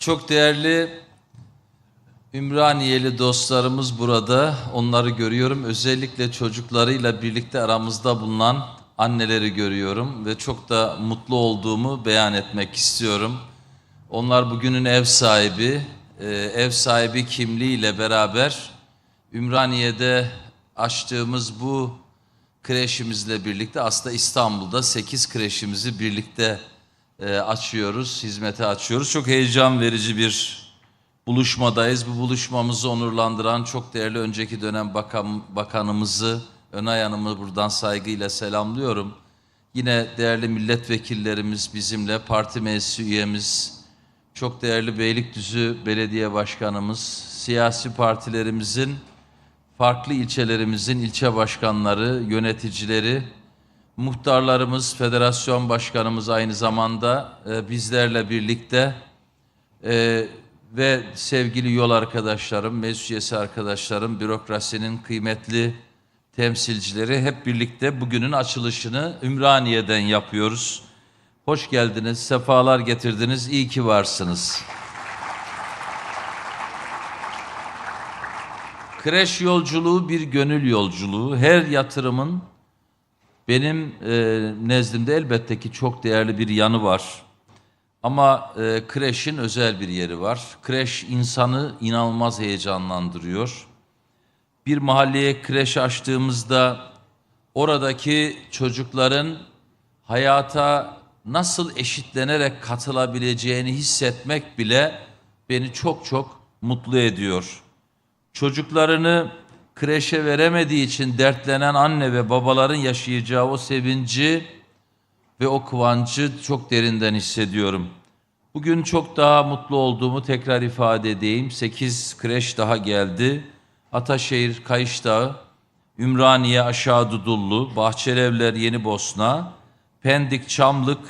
Çok değerli Ümraniyeli dostlarımız burada. Onları görüyorum. Özellikle çocuklarıyla birlikte aramızda bulunan anneleri görüyorum ve çok da mutlu olduğumu beyan etmek istiyorum. Onlar bugünün ev sahibi, Ee, ev sahibi kimliğiyle beraber Ümraniye'de açtığımız bu kreşimizle birlikte aslında İstanbul'da 8 kreşimizi birlikte e, açıyoruz, hizmete açıyoruz. Çok heyecan verici bir buluşmadayız. Bu buluşmamızı onurlandıran çok değerli önceki dönem bakan, bakanımızı, Önay Hanım'ı buradan saygıyla selamlıyorum. Yine değerli milletvekillerimiz bizimle, parti meclisi üyemiz, çok değerli Beylikdüzü Belediye Başkanımız, siyasi partilerimizin, farklı ilçelerimizin ilçe başkanları, yöneticileri, muhtarlarımız, federasyon başkanımız aynı zamanda e, bizlerle birlikte e, ve sevgili yol arkadaşlarım, meclis arkadaşlarım, bürokrasinin kıymetli temsilcileri hep birlikte bugünün açılışını Ümraniye'den yapıyoruz. Hoş geldiniz, sefalar getirdiniz, iyi ki varsınız. Kreş yolculuğu bir gönül yolculuğu. Her yatırımın benim e, nezdimde elbette ki çok değerli bir yanı var. Ama e, kreşin özel bir yeri var. Kreş insanı inanılmaz heyecanlandırıyor. Bir mahalleye kreş açtığımızda oradaki çocukların hayata nasıl eşitlenerek katılabileceğini hissetmek bile beni çok çok mutlu ediyor. Çocuklarını kreşe veremediği için dertlenen anne ve babaların yaşayacağı o sevinci ve o kıvancı çok derinden hissediyorum. Bugün çok daha mutlu olduğumu tekrar ifade edeyim. 8 kreş daha geldi. Ataşehir, Kayış Dağı, Ümraniye, Aşağı Dudullu, Bahçelievler, Yeni Bosna, Pendik, Çamlık,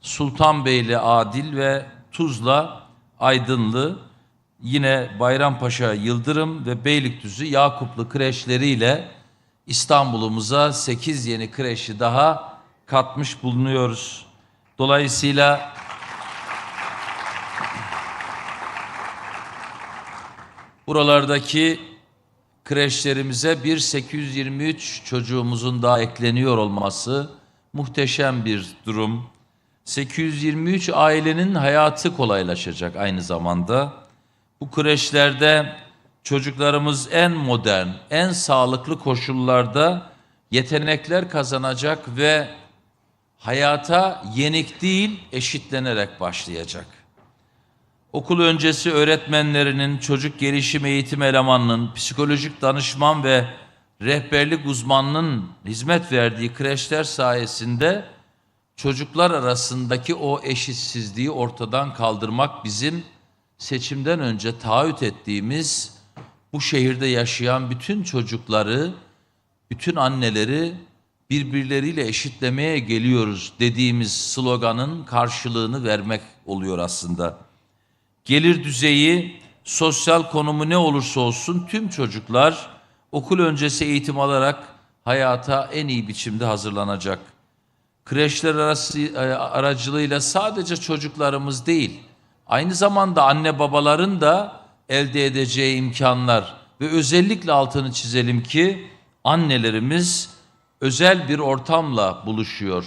Sultanbeyli, Adil ve Tuzla, Aydınlı, yine Bayrampaşa, Yıldırım ve Beylikdüzü, Yakuplu kreşleriyle İstanbul'umuza 8 yeni kreşi daha katmış bulunuyoruz. Dolayısıyla buralardaki kreşlerimize bir 823 çocuğumuzun daha ekleniyor olması muhteşem bir durum. 823 ailenin hayatı kolaylaşacak aynı zamanda. Bu kreşlerde çocuklarımız en modern, en sağlıklı koşullarda yetenekler kazanacak ve hayata yenik değil eşitlenerek başlayacak. Okul öncesi öğretmenlerinin, çocuk gelişim eğitim elemanının, psikolojik danışman ve rehberlik uzmanının hizmet verdiği kreşler sayesinde çocuklar arasındaki o eşitsizliği ortadan kaldırmak bizim seçimden önce taahhüt ettiğimiz bu şehirde yaşayan bütün çocukları, bütün anneleri birbirleriyle eşitlemeye geliyoruz dediğimiz sloganın karşılığını vermek oluyor aslında. Gelir düzeyi, sosyal konumu ne olursa olsun tüm çocuklar okul öncesi eğitim alarak hayata en iyi biçimde hazırlanacak. Kreşler arası e, aracılığıyla sadece çocuklarımız değil, aynı zamanda anne babaların da elde edeceği imkanlar ve özellikle altını çizelim ki annelerimiz özel bir ortamla buluşuyor.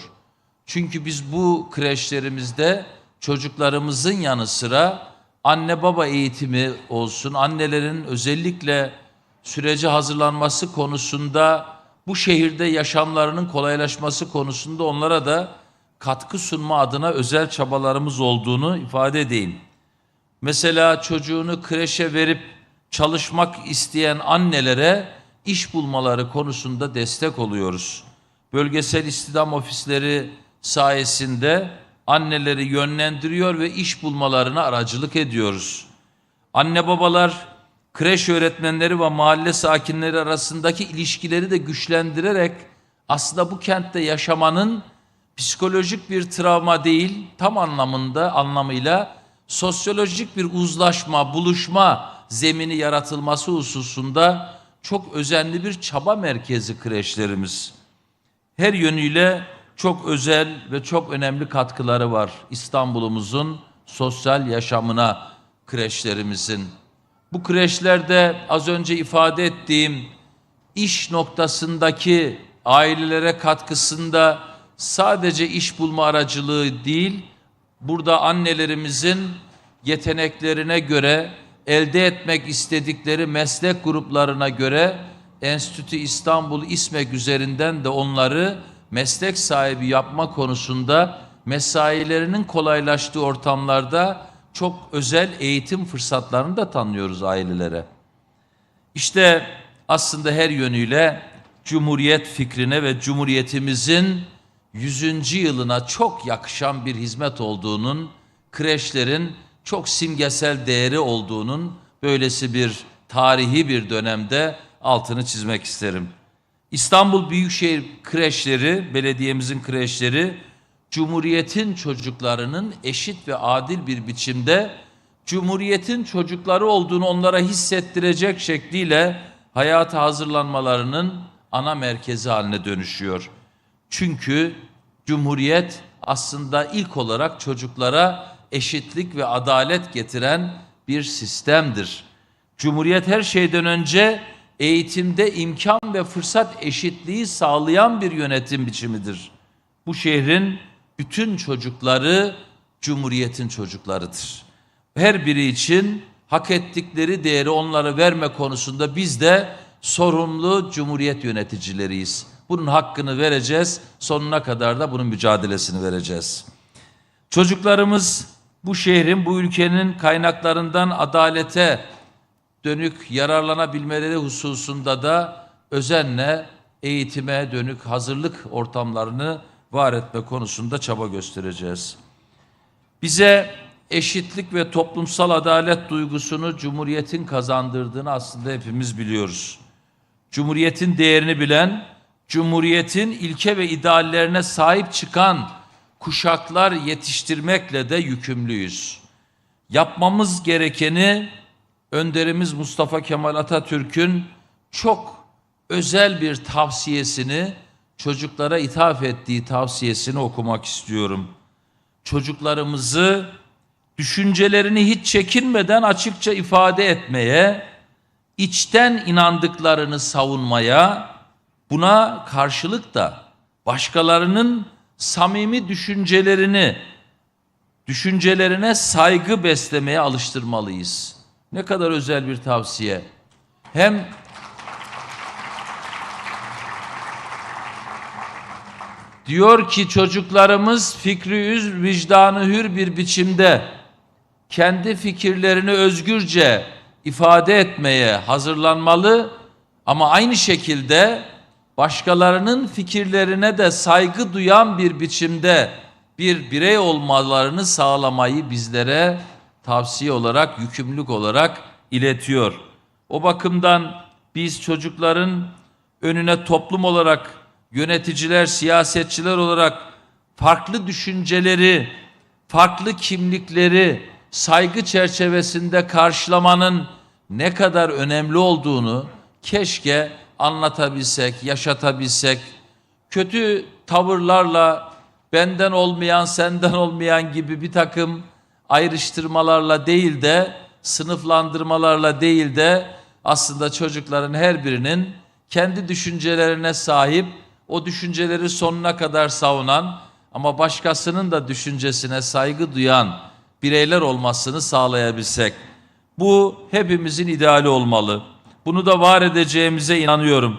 Çünkü biz bu kreşlerimizde çocuklarımızın yanı sıra anne baba eğitimi olsun, annelerin özellikle sürece hazırlanması konusunda bu şehirde yaşamlarının kolaylaşması konusunda onlara da katkı sunma adına özel çabalarımız olduğunu ifade edeyim. Mesela çocuğunu kreşe verip çalışmak isteyen annelere iş bulmaları konusunda destek oluyoruz. Bölgesel istihdam ofisleri sayesinde anneleri yönlendiriyor ve iş bulmalarına aracılık ediyoruz. Anne babalar kreş öğretmenleri ve mahalle sakinleri arasındaki ilişkileri de güçlendirerek aslında bu kentte yaşamanın psikolojik bir travma değil, tam anlamında anlamıyla sosyolojik bir uzlaşma, buluşma zemini yaratılması hususunda çok özenli bir çaba merkezi kreşlerimiz. Her yönüyle çok özel ve çok önemli katkıları var İstanbul'umuzun sosyal yaşamına, kreşlerimizin. Bu kreşlerde az önce ifade ettiğim iş noktasındaki ailelere katkısında sadece iş bulma aracılığı değil, burada annelerimizin yeteneklerine göre elde etmek istedikleri meslek gruplarına göre Enstitü İstanbul İSMEK üzerinden de onları meslek sahibi yapma konusunda mesailerinin kolaylaştığı ortamlarda çok özel eğitim fırsatlarını da tanıyoruz ailelere. İşte aslında her yönüyle Cumhuriyet fikrine ve Cumhuriyetimizin 100. yılına çok yakışan bir hizmet olduğunun, kreşlerin çok simgesel değeri olduğunun böylesi bir tarihi bir dönemde altını çizmek isterim. İstanbul Büyükşehir kreşleri, belediyemizin kreşleri, Cumhuriyet'in çocuklarının eşit ve adil bir biçimde Cumhuriyet'in çocukları olduğunu onlara hissettirecek şekliyle hayata hazırlanmalarının ana merkezi haline dönüşüyor. Çünkü Cumhuriyet aslında ilk olarak çocuklara eşitlik ve adalet getiren bir sistemdir. Cumhuriyet her şeyden önce eğitimde imkan ve fırsat eşitliği sağlayan bir yönetim biçimidir. Bu şehrin bütün çocukları Cumhuriyet'in çocuklarıdır. Her biri için hak ettikleri değeri onlara verme konusunda biz de sorumlu Cumhuriyet yöneticileriyiz. Bunun hakkını vereceğiz, sonuna kadar da bunun mücadelesini vereceğiz. Çocuklarımız bu şehrin, bu ülkenin kaynaklarından adalete dönük yararlanabilmeleri hususunda da özenle eğitime dönük hazırlık ortamlarını var etme konusunda çaba göstereceğiz. Bize eşitlik ve toplumsal adalet duygusunu Cumhuriyet'in kazandırdığını aslında hepimiz biliyoruz. Cumhuriyet'in değerini bilen, Cumhuriyet'in ilke ve ideallerine sahip çıkan kuşaklar yetiştirmekle de yükümlüyüz. Yapmamız gerekeni önderimiz Mustafa Kemal Atatürk'ün çok özel bir tavsiyesini çocuklara ithaf ettiği tavsiyesini okumak istiyorum. Çocuklarımızı düşüncelerini hiç çekinmeden açıkça ifade etmeye, içten inandıklarını savunmaya, buna karşılık da başkalarının samimi düşüncelerini, düşüncelerine saygı beslemeye alıştırmalıyız. Ne kadar özel bir tavsiye. Hem diyor ki çocuklarımız fikri üz, vicdanı hür bir biçimde kendi fikirlerini özgürce ifade etmeye hazırlanmalı ama aynı şekilde başkalarının fikirlerine de saygı duyan bir biçimde bir birey olmalarını sağlamayı bizlere tavsiye olarak, yükümlülük olarak iletiyor. O bakımdan biz çocukların önüne toplum olarak, yöneticiler, siyasetçiler olarak farklı düşünceleri, farklı kimlikleri saygı çerçevesinde karşılamanın ne kadar önemli olduğunu keşke anlatabilsek, yaşatabilsek. Kötü tavırlarla benden olmayan, senden olmayan gibi bir takım ayrıştırmalarla değil de sınıflandırmalarla değil de aslında çocukların her birinin kendi düşüncelerine sahip, o düşünceleri sonuna kadar savunan ama başkasının da düşüncesine saygı duyan bireyler olmasını sağlayabilsek. Bu hepimizin ideali olmalı. Bunu da var edeceğimize inanıyorum.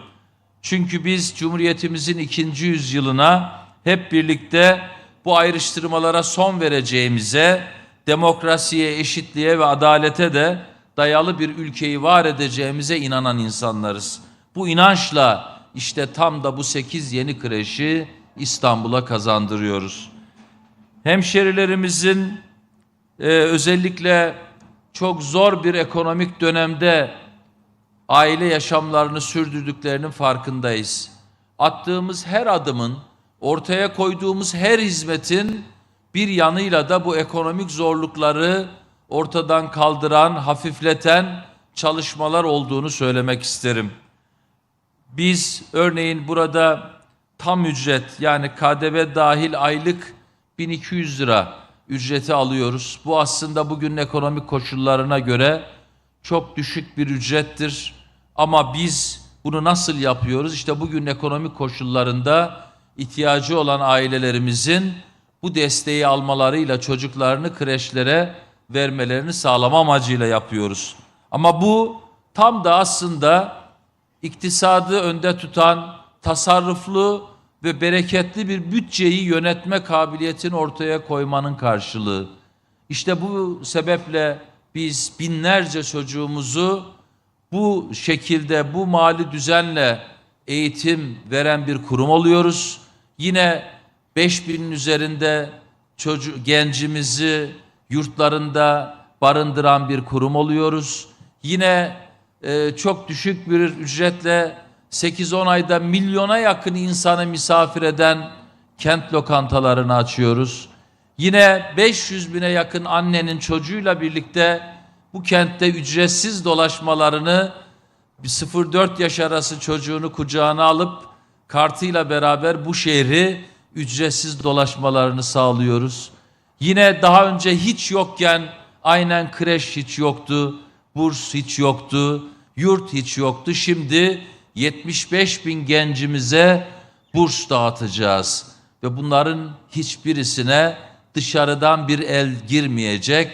Çünkü biz Cumhuriyetimizin ikinci yüzyılına hep birlikte bu ayrıştırmalara son vereceğimize, demokrasiye, eşitliğe ve adalete de dayalı bir ülkeyi var edeceğimize inanan insanlarız. Bu inançla işte tam da bu sekiz yeni kreşi İstanbul'a kazandırıyoruz. Hemşerilerimizin e, özellikle çok zor bir ekonomik dönemde aile yaşamlarını sürdürdüklerinin farkındayız. Attığımız her adımın, ortaya koyduğumuz her hizmetin bir yanıyla da bu ekonomik zorlukları ortadan kaldıran, hafifleten çalışmalar olduğunu söylemek isterim. Biz örneğin burada tam ücret yani KDV dahil aylık 1200 lira ücreti alıyoruz. Bu aslında bugünün ekonomik koşullarına göre çok düşük bir ücrettir. Ama biz bunu nasıl yapıyoruz? İşte bugün ekonomik koşullarında ihtiyacı olan ailelerimizin bu desteği almalarıyla çocuklarını kreşlere vermelerini sağlama amacıyla yapıyoruz. Ama bu tam da aslında iktisadı önde tutan tasarruflu ve bereketli bir bütçeyi yönetme kabiliyetini ortaya koymanın karşılığı. İşte bu sebeple biz binlerce çocuğumuzu bu şekilde bu mali düzenle eğitim veren bir kurum oluyoruz. Yine 5000'in üzerinde çocuk gencimizi yurtlarında barındıran bir kurum oluyoruz. Yine e, çok düşük bir ücretle 8-10 ayda milyona yakın insanı misafir eden kent lokantalarını açıyoruz. Yine 500 bine yakın annenin çocuğuyla birlikte bu kentte ücretsiz dolaşmalarını bir 0-4 yaş arası çocuğunu kucağına alıp kartıyla beraber bu şehri ücretsiz dolaşmalarını sağlıyoruz. Yine daha önce hiç yokken aynen kreş hiç yoktu, burs hiç yoktu, yurt hiç yoktu. Şimdi 75 bin gencimize burs dağıtacağız ve bunların hiçbirisine dışarıdan bir el girmeyecek.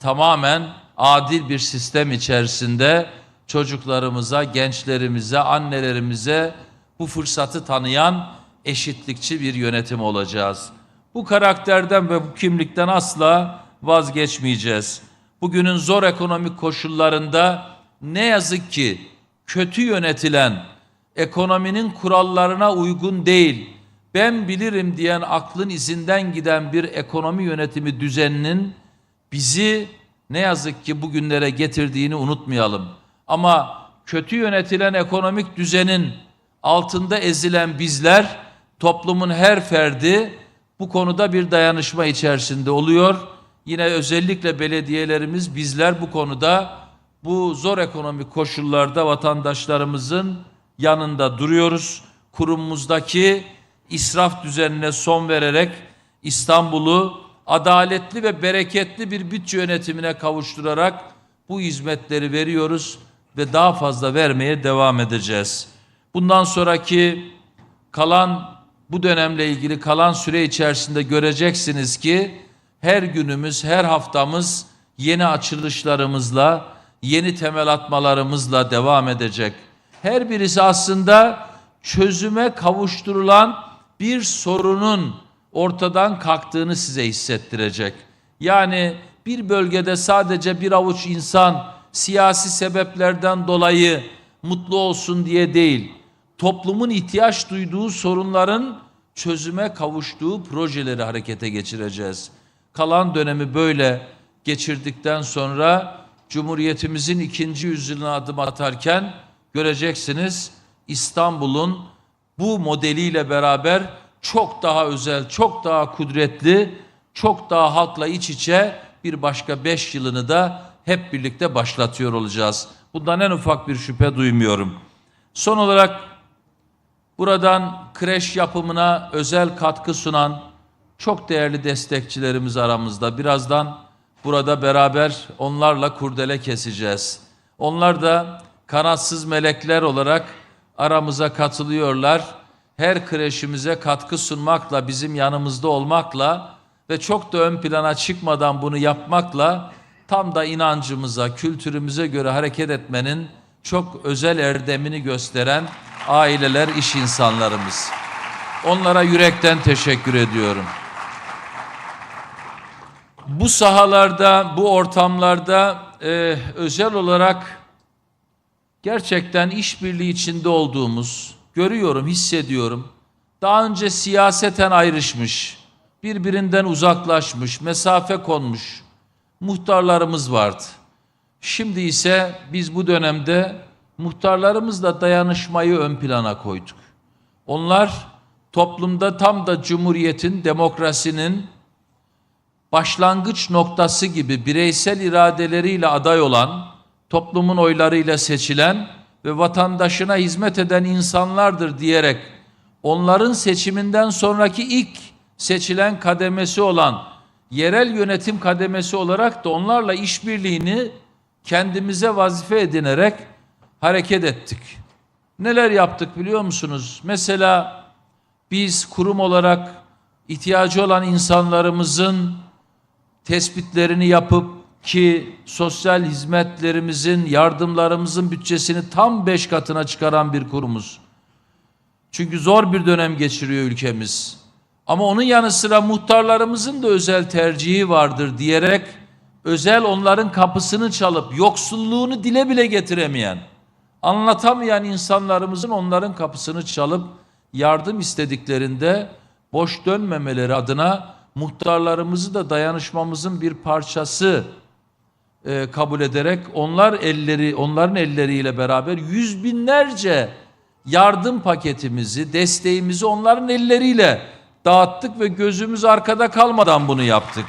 Tamamen adil bir sistem içerisinde çocuklarımıza, gençlerimize, annelerimize bu fırsatı tanıyan eşitlikçi bir yönetim olacağız. Bu karakterden ve bu kimlikten asla vazgeçmeyeceğiz. Bugünün zor ekonomik koşullarında ne yazık ki kötü yönetilen, ekonominin kurallarına uygun değil, ben bilirim diyen aklın izinden giden bir ekonomi yönetimi düzeninin bizi ne yazık ki bugünlere getirdiğini unutmayalım. Ama kötü yönetilen ekonomik düzenin altında ezilen bizler, toplumun her ferdi bu konuda bir dayanışma içerisinde oluyor. Yine özellikle belediyelerimiz bizler bu konuda bu zor ekonomik koşullarda vatandaşlarımızın yanında duruyoruz. Kurumumuzdaki israf düzenine son vererek İstanbul'u adaletli ve bereketli bir bütçe yönetimine kavuşturarak bu hizmetleri veriyoruz ve daha fazla vermeye devam edeceğiz. Bundan sonraki kalan bu dönemle ilgili kalan süre içerisinde göreceksiniz ki her günümüz, her haftamız yeni açılışlarımızla, yeni temel atmalarımızla devam edecek. Her birisi aslında çözüme kavuşturulan bir sorunun ortadan kalktığını size hissettirecek. Yani bir bölgede sadece bir avuç insan siyasi sebeplerden dolayı mutlu olsun diye değil, toplumun ihtiyaç duyduğu sorunların çözüme kavuştuğu projeleri harekete geçireceğiz. Kalan dönemi böyle geçirdikten sonra Cumhuriyetimizin ikinci yüzyılına adım atarken göreceksiniz İstanbul'un bu modeliyle beraber çok daha özel, çok daha kudretli, çok daha halkla iç içe bir başka beş yılını da hep birlikte başlatıyor olacağız. Bundan en ufak bir şüphe duymuyorum. Son olarak buradan kreş yapımına özel katkı sunan çok değerli destekçilerimiz aramızda. Birazdan burada beraber onlarla kurdele keseceğiz. Onlar da kanatsız melekler olarak aramıza katılıyorlar. Her kreşimize katkı sunmakla, bizim yanımızda olmakla ve çok da ön plana çıkmadan bunu yapmakla tam da inancımıza, kültürümüze göre hareket etmenin çok özel erdemini gösteren aileler, iş insanlarımız. Onlara yürekten teşekkür ediyorum. Bu sahalarda, bu ortamlarda e, özel olarak gerçekten işbirliği içinde olduğumuz, görüyorum, hissediyorum. Daha önce siyaseten ayrışmış, birbirinden uzaklaşmış, mesafe konmuş muhtarlarımız vardı. Şimdi ise biz bu dönemde muhtarlarımızla dayanışmayı ön plana koyduk. Onlar toplumda tam da cumhuriyetin, demokrasinin başlangıç noktası gibi bireysel iradeleriyle aday olan, toplumun oylarıyla seçilen ve vatandaşına hizmet eden insanlardır diyerek onların seçiminden sonraki ilk seçilen kademesi olan yerel yönetim kademesi olarak da onlarla işbirliğini kendimize vazife edinerek hareket ettik. Neler yaptık biliyor musunuz? Mesela biz kurum olarak ihtiyacı olan insanlarımızın tespitlerini yapıp ki sosyal hizmetlerimizin, yardımlarımızın bütçesini tam beş katına çıkaran bir kurumuz. Çünkü zor bir dönem geçiriyor ülkemiz. Ama onun yanı sıra muhtarlarımızın da özel tercihi vardır diyerek özel onların kapısını çalıp yoksulluğunu dile bile getiremeyen, anlatamayan insanlarımızın onların kapısını çalıp yardım istediklerinde boş dönmemeleri adına muhtarlarımızı da dayanışmamızın bir parçası e, kabul ederek onlar elleri onların elleriyle beraber yüz binlerce yardım paketimizi, desteğimizi onların elleriyle dağıttık ve gözümüz arkada kalmadan bunu yaptık.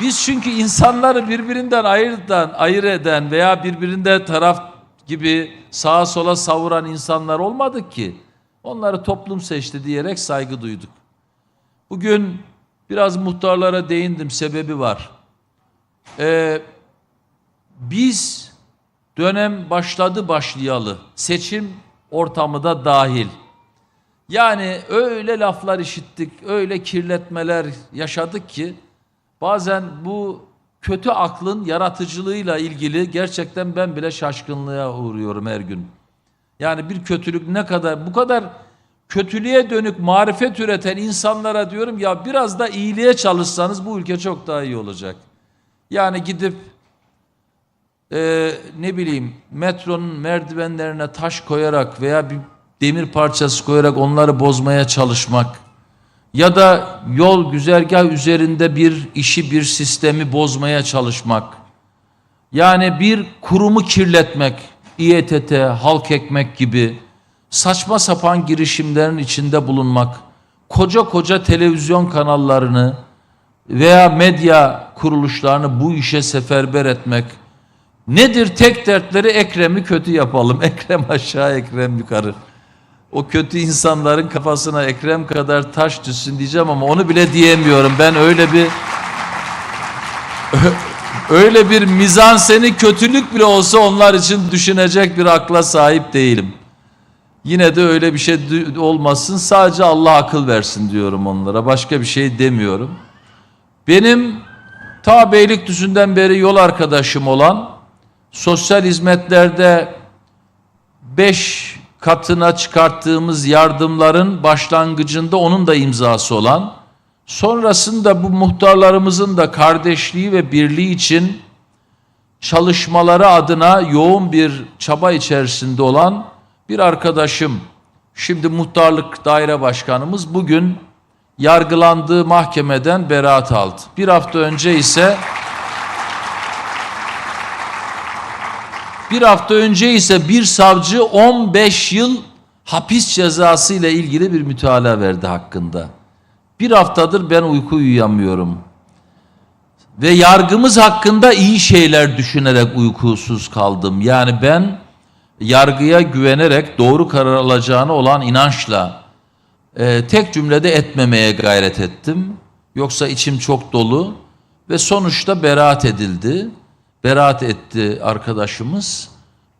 Biz çünkü insanları birbirinden ayırdan, ayır eden veya birbirinde taraf gibi sağa sola savuran insanlar olmadık ki. Onları toplum seçti diyerek saygı duyduk. Bugün biraz muhtarlara değindim, sebebi var. Ee, biz dönem başladı başlayalı, seçim ortamı da dahil. Yani öyle laflar işittik, öyle kirletmeler yaşadık ki bazen bu kötü aklın yaratıcılığıyla ilgili gerçekten ben bile şaşkınlığa uğruyorum her gün. Yani bir kötülük ne kadar bu kadar kötülüğe dönük marifet üreten insanlara diyorum ya biraz da iyiliğe çalışsanız bu ülke çok daha iyi olacak. Yani gidip e, ne bileyim metronun merdivenlerine taş koyarak veya bir demir parçası koyarak onları bozmaya çalışmak ya da yol güzergah üzerinde bir işi bir sistemi bozmaya çalışmak. Yani bir kurumu kirletmek İETT, halk ekmek gibi saçma sapan girişimlerin içinde bulunmak koca koca televizyon kanallarını veya medya kuruluşlarını bu işe seferber etmek Nedir tek dertleri Ekrem'i kötü yapalım. Ekrem aşağı Ekrem yukarı. O kötü insanların kafasına Ekrem kadar taş düşsün diyeceğim ama onu bile diyemiyorum. Ben öyle bir öyle bir mizanseni kötülük bile olsa onlar için düşünecek bir akla sahip değilim. Yine de öyle bir şey olmasın. Sadece Allah akıl versin diyorum onlara. Başka bir şey demiyorum. Benim ta Beylikdüzü'nden beri yol arkadaşım olan sosyal hizmetlerde beş katına çıkarttığımız yardımların başlangıcında onun da imzası olan, sonrasında bu muhtarlarımızın da kardeşliği ve birliği için çalışmaları adına yoğun bir çaba içerisinde olan bir arkadaşım, şimdi muhtarlık daire başkanımız bugün yargılandığı mahkemeden beraat aldı. Bir hafta önce ise Bir hafta önce ise bir savcı 15 yıl hapis cezası ile ilgili bir mütalaa verdi hakkında. Bir haftadır ben uyku uyuyamıyorum. Ve yargımız hakkında iyi şeyler düşünerek uykusuz kaldım. Yani ben yargıya güvenerek doğru karar alacağını olan inançla e, tek cümlede etmemeye gayret ettim. Yoksa içim çok dolu ve sonuçta beraat edildi beraat etti arkadaşımız.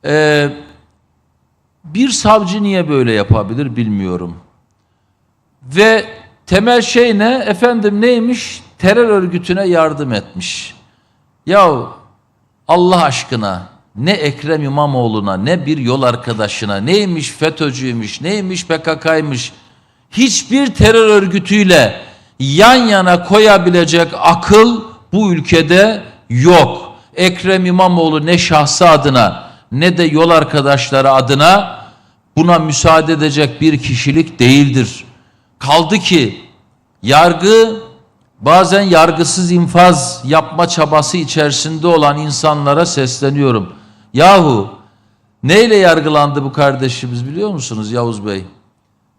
Ee, bir savcı niye böyle yapabilir bilmiyorum. Ve temel şey ne? Efendim neymiş? Terör örgütüne yardım etmiş. Ya Allah aşkına ne Ekrem İmamoğlu'na ne bir yol arkadaşına neymiş FETÖ'cüymüş neymiş PKK'ymış hiçbir terör örgütüyle yan yana koyabilecek akıl bu ülkede yok. Ekrem İmamoğlu ne şahsı adına ne de yol arkadaşları adına buna müsaade edecek bir kişilik değildir. Kaldı ki yargı bazen yargısız infaz yapma çabası içerisinde olan insanlara sesleniyorum. Yahu neyle yargılandı bu kardeşimiz biliyor musunuz Yavuz Bey?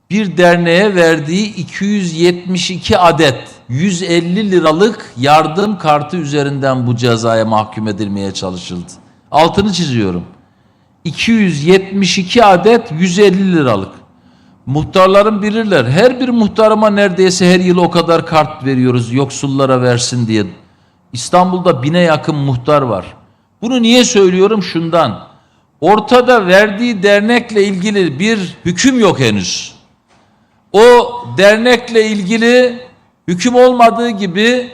Bir derneğe verdiği 272 adet 150 liralık yardım kartı üzerinden bu cezaya mahkum edilmeye çalışıldı. Altını çiziyorum. 272 adet 150 liralık. Muhtarların bilirler. Her bir muhtarıma neredeyse her yıl o kadar kart veriyoruz yoksullara versin diye. İstanbul'da bine yakın muhtar var. Bunu niye söylüyorum? Şundan. Ortada verdiği dernekle ilgili bir hüküm yok henüz. O dernekle ilgili hüküm olmadığı gibi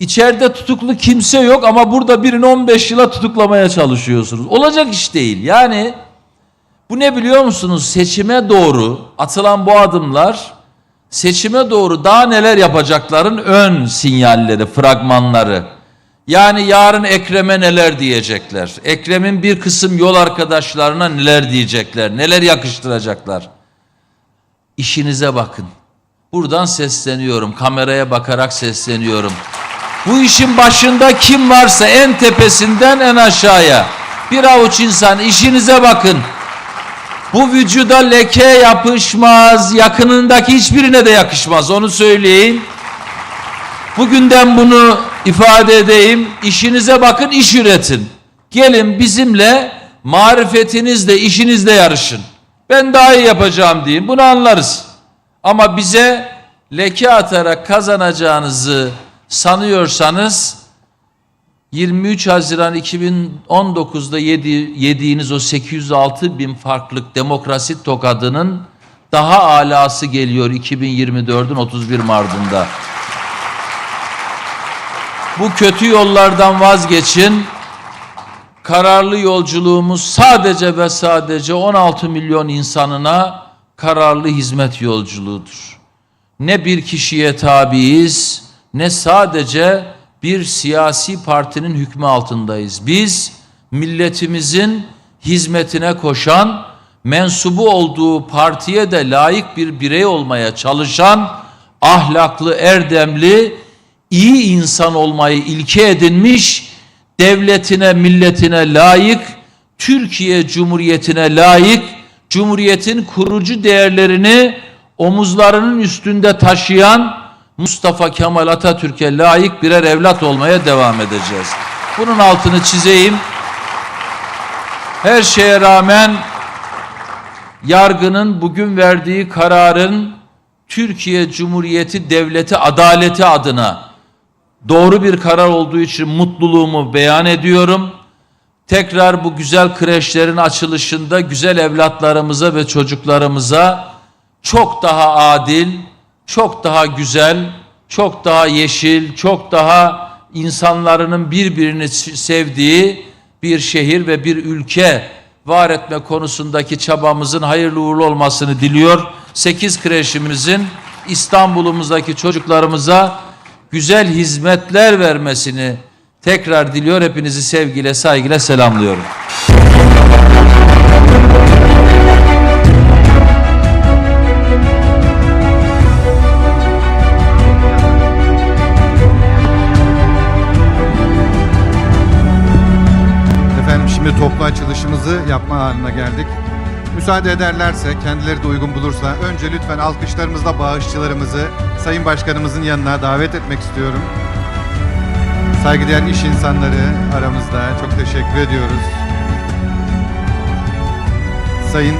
içeride tutuklu kimse yok ama burada birini 15 yıla tutuklamaya çalışıyorsunuz. Olacak iş değil. Yani bu ne biliyor musunuz? Seçime doğru atılan bu adımlar seçime doğru daha neler yapacakların ön sinyalleri, fragmanları. Yani yarın Ekrem'e neler diyecekler? Ekrem'in bir kısım yol arkadaşlarına neler diyecekler? Neler yakıştıracaklar? İşinize bakın. Buradan sesleniyorum. Kameraya bakarak sesleniyorum. Bu işin başında kim varsa en tepesinden en aşağıya bir avuç insan işinize bakın. Bu vücuda leke yapışmaz. Yakınındaki hiçbirine de yakışmaz. Onu söyleyeyim. Bugünden bunu ifade edeyim. İşinize bakın, iş üretin. Gelin bizimle marifetinizle, işinizle yarışın. Ben daha iyi yapacağım diyeyim. Bunu anlarız. Ama bize leke atarak kazanacağınızı sanıyorsanız 23 Haziran 2019'da yedi, yediğiniz o 806 bin farklılık demokrasi tokadının daha alası geliyor 2024'ün 31 Mart'ında. Bu kötü yollardan vazgeçin. Kararlı yolculuğumuz sadece ve sadece 16 milyon insanına kararlı hizmet yolculuğudur. Ne bir kişiye tabiiz, ne sadece bir siyasi partinin hükmü altındayız. Biz milletimizin hizmetine koşan, mensubu olduğu partiye de layık bir birey olmaya çalışan, ahlaklı, erdemli, iyi insan olmayı ilke edinmiş, devletine, milletine layık, Türkiye Cumhuriyeti'ne layık, Cumhuriyet'in kurucu değerlerini omuzlarının üstünde taşıyan Mustafa Kemal Atatürk'e layık birer evlat olmaya devam edeceğiz. Bunun altını çizeyim. Her şeye rağmen yargının bugün verdiği kararın Türkiye Cumhuriyeti Devleti adaleti adına doğru bir karar olduğu için mutluluğumu beyan ediyorum. Tekrar bu güzel kreşlerin açılışında güzel evlatlarımıza ve çocuklarımıza çok daha adil, çok daha güzel, çok daha yeşil, çok daha insanların birbirini sevdiği bir şehir ve bir ülke var etme konusundaki çabamızın hayırlı uğurlu olmasını diliyor. 8 kreşimizin İstanbul'umuzdaki çocuklarımıza güzel hizmetler vermesini tekrar diliyor. Hepinizi sevgiyle, saygıyla selamlıyorum. Efendim şimdi toplu açılışımızı yapma anına geldik. Müsaade ederlerse, kendileri de uygun bulursa önce lütfen alkışlarımızla bağışçılarımızı Sayın Başkanımızın yanına davet etmek istiyorum. Saygıdeğer iş insanları aramızda çok teşekkür ediyoruz. Sayın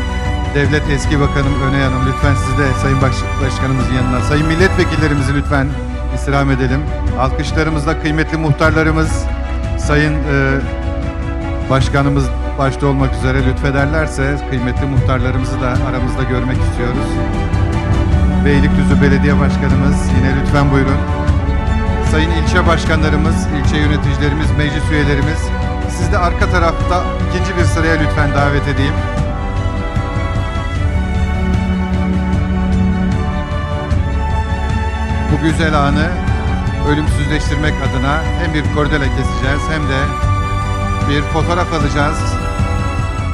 Devlet Eski Bakanım Öney Hanım lütfen siz de Sayın Baş Başkanımızın yanına, Sayın Milletvekillerimizi lütfen istirham edelim. Alkışlarımızla kıymetli muhtarlarımız, Sayın e, Başkanımız başta olmak üzere lütfederlerse kıymetli muhtarlarımızı da aramızda görmek istiyoruz. Beylikdüzü Belediye Başkanımız yine lütfen buyurun. Sayın ilçe başkanlarımız, ilçe yöneticilerimiz, meclis üyelerimiz siz de arka tarafta ikinci bir sıraya lütfen davet edeyim. Bu güzel anı ölümsüzleştirmek adına hem bir kordele keseceğiz hem de bir fotoğraf alacağız.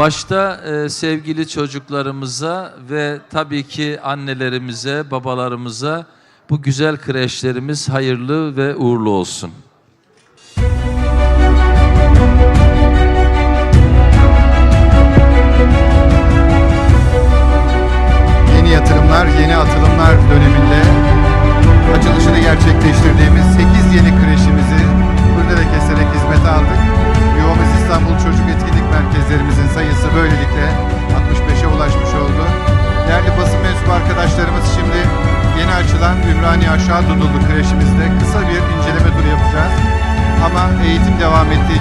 Başta e, sevgili çocuklarımıza ve tabii ki annelerimize, babalarımıza bu güzel kreşlerimiz hayırlı ve uğurlu olsun. Yeni yatırımlar, yeni atılımlar döneminde açılışını gerçekleştirdiğimiz 8 yeni kreşimizi kurdele keserek hizmete aldık. Yuvamız İstanbul Çocuk Etkinlik Merkezlerimizin sayısı böylelikle 65'e ulaşmış oldu. Değerli basın mensubu arkadaşlarımız şimdi yeni açılan Ümraniye Aşağı Dudullu kreşimizde kısa bir inceleme turu yapacağız. Ama eğitim devam ettiği